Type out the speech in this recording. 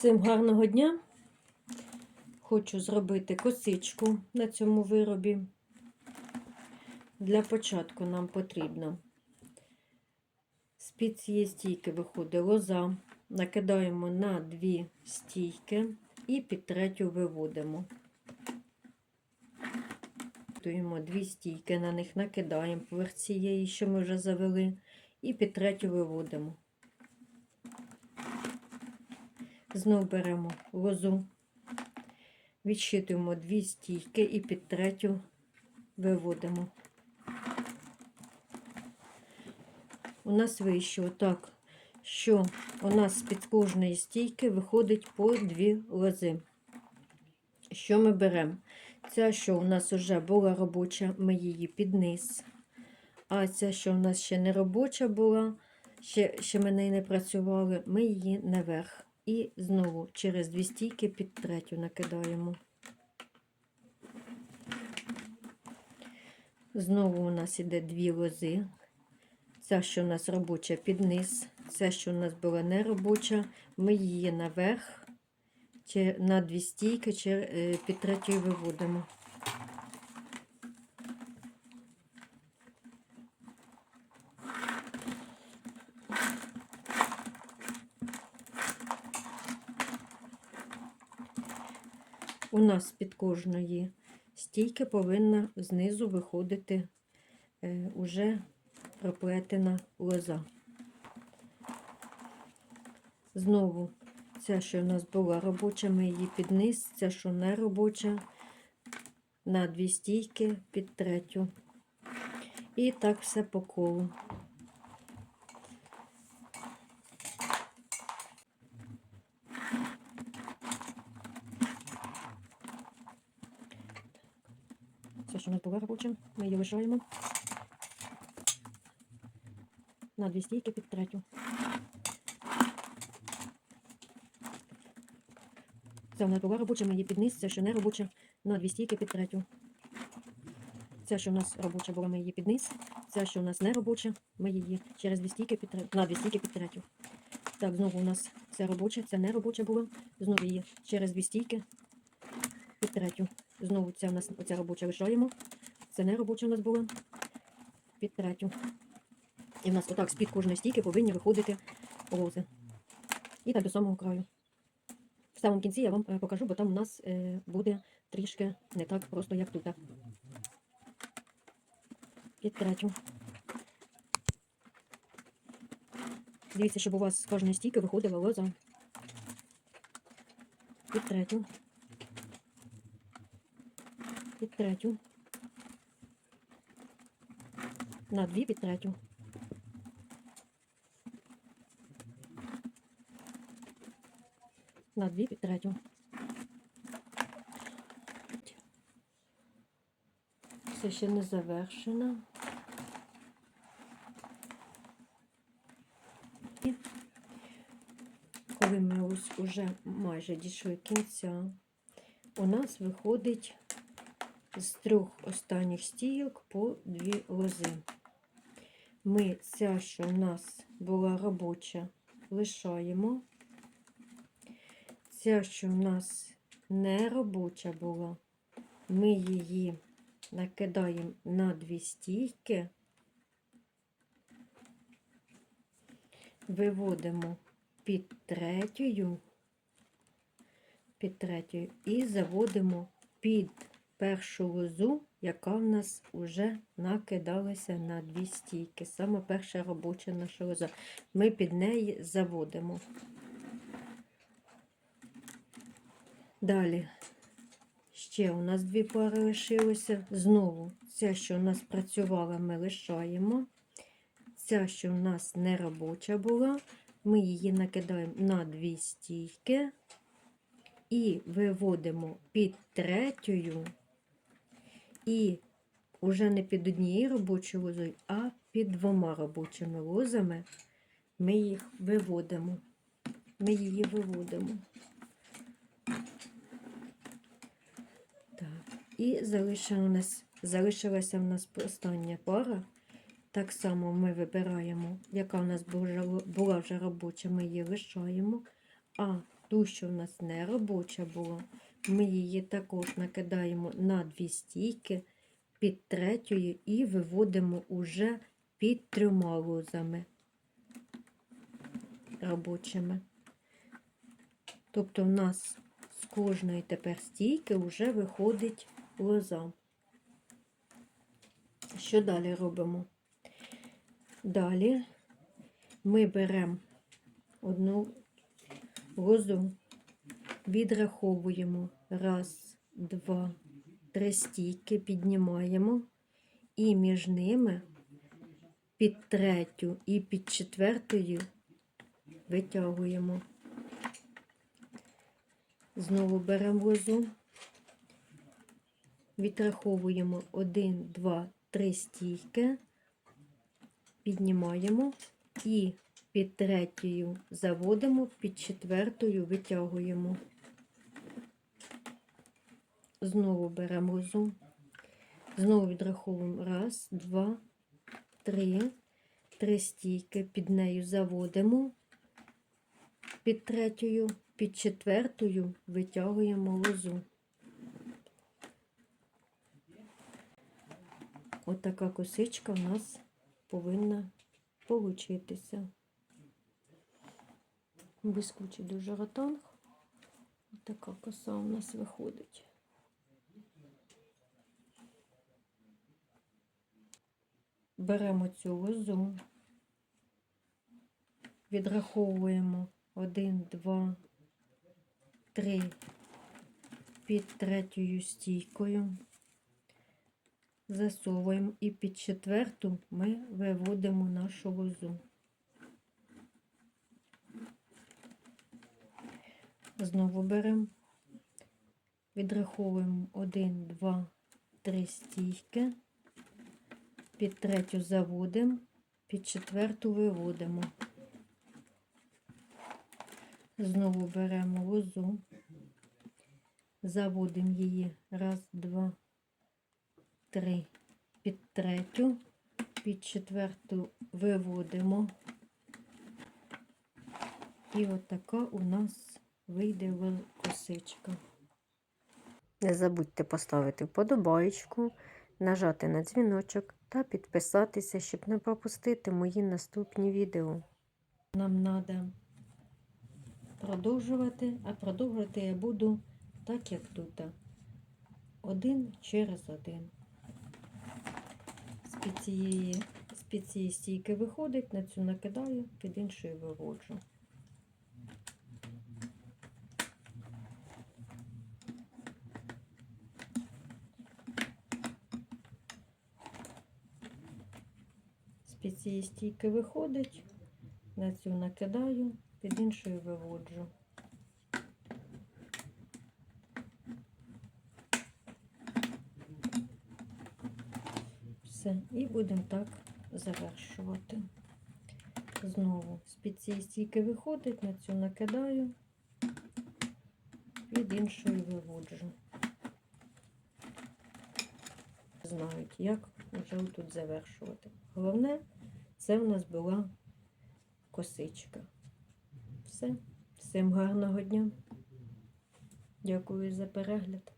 Всім гарного дня! Хочу зробити косичку на цьому виробі. Для початку нам потрібно з-під цієї стійки виходить лоза, накидаємо на дві стійки і під третю виводимо. Готуємо дві стійки, на них накидаємо поверх цієї, що ми вже завели, і під третю виводимо. Знову беремо лозу, відщитуємо дві стійки і під третю виводимо. У нас вийшло так, що у нас з-під кожної стійки виходить по дві лози. Що ми беремо? Ця, що у нас вже була робоча, ми її під низ. А ця, що у нас ще не робоча була, ще, ще ми не працювали, ми її наверх. І знову через дві стійки під третю накидаємо. Знову у нас іде дві лози. Ця, що у нас робоча під низ, ця, що у нас була не робоча, ми її наверх на дві стійки е, під третю виводимо. У нас під кожної стійки повинна знизу виходити е, уже проплетена лоза. Знову ця, що у нас була робоча, ми її під низ, ця, що не робоча, на дві стійки під третю. І так все по колу. Що нас була робоча, ми її лишаємо на дві стійки під третю. Це нас була робоча, ми її під низ, це що не робоча, на дві стійки під третю. Це, що у нас робоча була, ми її під низ. Це, що у нас не робоча, ми її через дві стійки під третю, на дві стійки під третю. Так, знову у нас це робоча, це не робоча була. Знову її через дві стійки під третю. Знову ця у нас оця робоча лишаємо. Це не робоча у нас була. Під третю. І в нас отак з-під кожної стійки повинні виходити лози. І так до самого краю. В самому кінці я вам е, покажу, бо там у нас е, буде трішки не так просто, як тут. Під третю. Дивіться, щоб у вас з кожної стійки виходила лоза. Під третю. Третю. На дві під. На дві під. Це ще не завершено. І коли ми ось уже майже дійшли кінця, у нас виходить з трьох останніх стійок по дві лози. Ми ця, що у нас була робоча, лишаємо. Ця, що у нас не робоча була, ми її накидаємо на дві стійки, виводимо під третьою, під третьою і заводимо під першу лозу, яка в нас вже накидалася на дві стійки. Саме перша робоча наша лоза. Ми під неї заводимо. Далі ще у нас дві пари лишилося. Знову ця, що у нас працювала, ми лишаємо. Ця, що у нас не робоча була, ми її накидаємо на дві стійки і виводимо під третьою, і вже не під однією робочою лозою, а під двома робочими лозами ми їх виводимо. Ми її виводимо. Так, і залишила залишилася в нас остання пара. Так само ми вибираємо, яка у нас була вже робоча, ми її лишаємо. А ту, що в нас не робоча була, ми її також накидаємо на дві стійки під третьою і виводимо уже під трьома лозами робочими. Тобто в нас з кожної тепер стійки вже виходить лоза. Що далі робимо? Далі ми беремо одну лозу, відраховуємо. Раз, два, три стійки, піднімаємо. І між ними під третю і під четвертою витягуємо. Знову беремо лозу, відраховуємо. 1, 2, 3 стійки, піднімаємо. І під третьою заводимо, під четвертою витягуємо. Знову беремо лозу, знову відраховуємо раз, два, три, три стійки, під нею заводимо, під третьою, під четвертою витягуємо лозу. Отака косичка у нас повинна получитися. Блискучий дуже ротанг. Така коса у нас виходить. Беремо цю лозу, відраховуємо 1, 2, 3 під третьою стійкою, засовуємо і під четверту ми виводимо нашу лозу. Знову беремо, відраховуємо 1, 2, 3 стійки, під третю заводимо, під четверту виводимо. Знову беремо лозу, заводимо її раз, два, три, під третю, під четверту виводимо. І отака у нас вийде косичка. Не забудьте поставити вподобаєчку, нажати на дзвіночок та підписатися, щоб не пропустити мої наступні відео. Нам треба продовжувати, а продовжувати я буду так, як тут. Один через один. З-під цієї, з-під цієї стійки виходить, на цю накидаю, під іншою виводжу. З-під цієї стійки виходить, на цю накидаю, під іншою виводжу. Все, і будемо так завершувати. Знову з-під цієї стійки виходить, на цю накидаю, від іншої виводжу. Знають, як вже тут завершувати. Головне, це в нас була косичка. Все. Всім гарного дня. Дякую за перегляд.